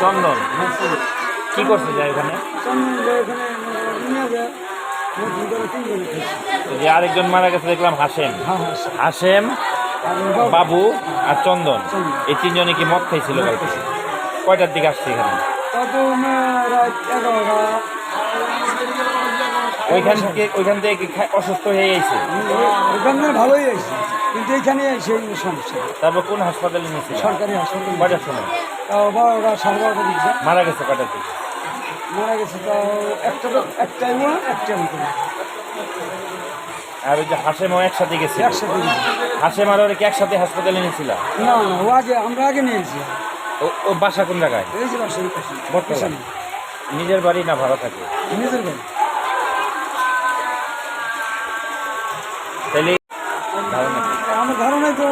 চন্দন। কি করছে যায় ওখানে যে আরেকজন মারা গেছে, দেখলাম হাসেম। হাসেম, বাবু আর চন্দন। এই তিনজনে কি মদ খাইছিল কয়টার দিকে আসছে এখানে? ওইখান থেকে ওইখান থেকে অসুস্থ হয়ে গেছে? ভালোই আছে কিন্তু এখানে সেই সমস্যা তারপর কোন হাসপাতালে নিয়েছে সরকারি হাসপাতাল। কয়টার সময়? তাও বারোটা সাড়ে বারোটা দিচ্ছে মারা গেছে কয়টার দিকে মারা গেছে তাও একটা তো একটাই না একটা মতো আর ওই যে হাসেমও একসাথে গেছিল? একসাথে দিচ্ছে হাসেম আর কি একসাথে হাসপাতালে নিয়েছিল? না না ও আগে আমরা আগে নিয়েছি। ও ও বাসা কোন জায়গায়? এই যে বাসা। নিজের বাড়ি না ভাড়া থাকে? নিজের বাড়ি। তাহলে ধারণায় তো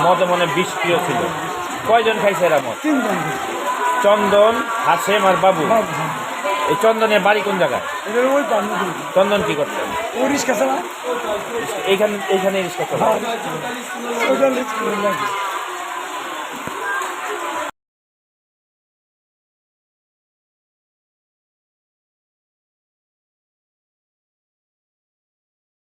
মদ মনে বিষ প্রিয় ছিল। কয়জন খাইছে এরা মদ? তিনজন চন্দন হাসেম আর বাবু। হ্যাঁ। এই চন্দনের বাড়ি কোন জায়গায়? ওই। চন্দন কি করতে ও রিক্সা চালা এইখানে এইখানে রিক্সা চলে